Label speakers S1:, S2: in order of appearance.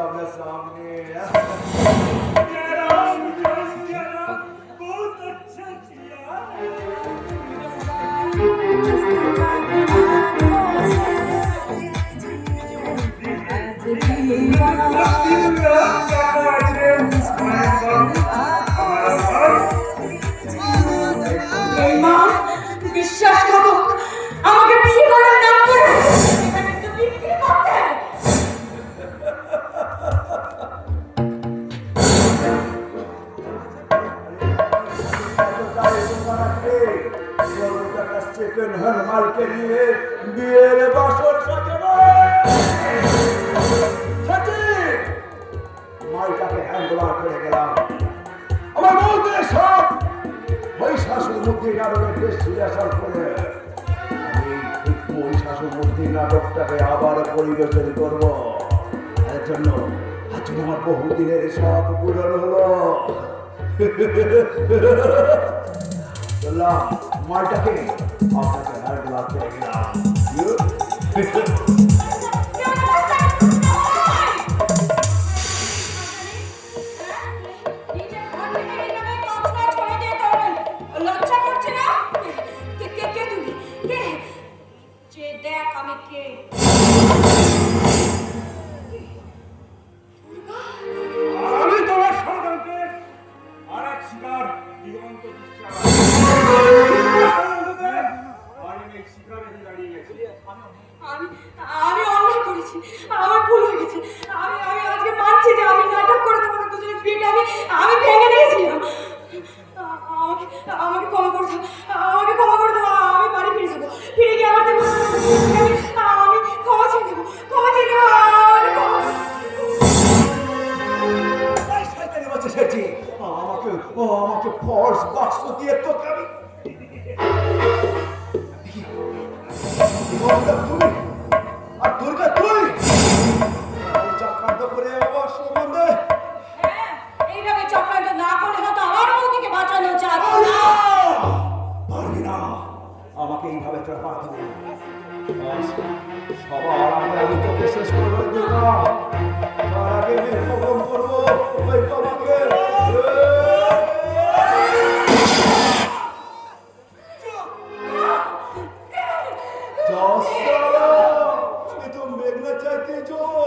S1: अपने सामने
S2: बहुत अच्छा किया
S3: विश्वास
S1: সেকেন্ড হ্যান্ড মালকে নিয়ে বিয়ের বাসর সচিন মালটাকে হ্যান্ডওভার করে গেলাম। আমার বউকে সব মহিষাসুর নাটকের বেশ মূর্তি নাটকটাকে আবার পরিবেশন এর জন্য আজ আমার বহুদিনের শখ পূরণ হলো। বললাম মালটাকে আপনাকে
S3: আমি
S2: আমি তোমার সন্তানকে আর এক শিকার দিগন্ত বিশ্বাস।
S3: আমি আমি অন্যায় করেছি। আমার ভুল হয়ে গেছে। আমি আমি আজকে মানছি যে আমি নাটক করে তোমাদের দুজনের বিয়েটা আমি আমি ভেঙে দিয়েছিলাম। আমাকে আমাকে ক্ষমা করে দাও। আমাকে ক্ষমা করে দাও। আমি বাড়ি ফিরে যাব। ফিরে গিয়ে আমার দেবো আমি ক্ষমা চেয়ে নেব। ক্ষমা চেয়ে
S1: ছেড়েছি আমাকে ও ফর্স বাক্স দিয়ে তোকে আমি আমাকে এইভাবে তোরা পাঠাতে সবার আগে আমি তোকে শেষ করব দুর্গা তার আগে মেয়ে বিজয়